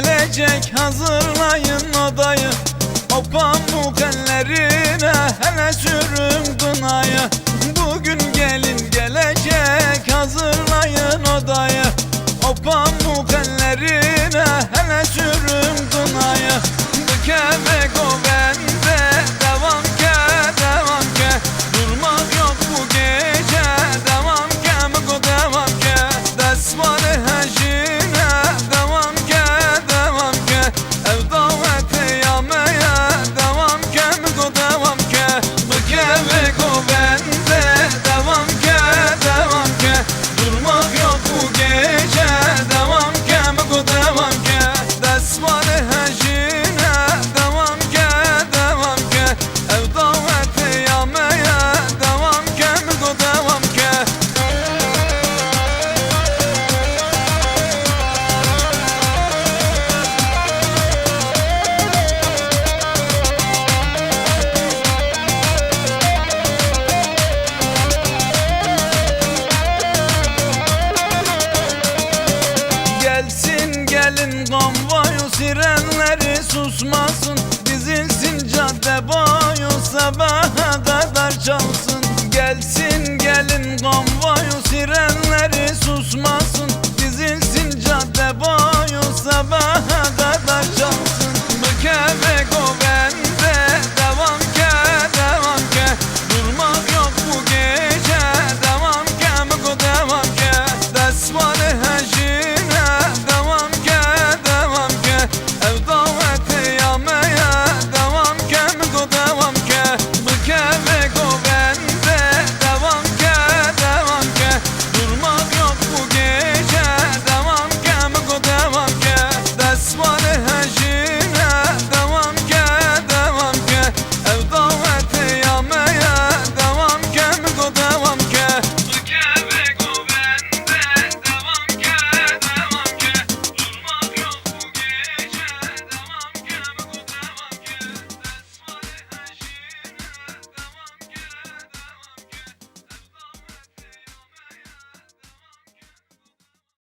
gelecek hazırlayın odayı. O pamuk ellerine hele sürün kınayı. Sirenleri susmasın Dizilsin cadde boyu sabaha kadar çalsın. Gelsin gelin kom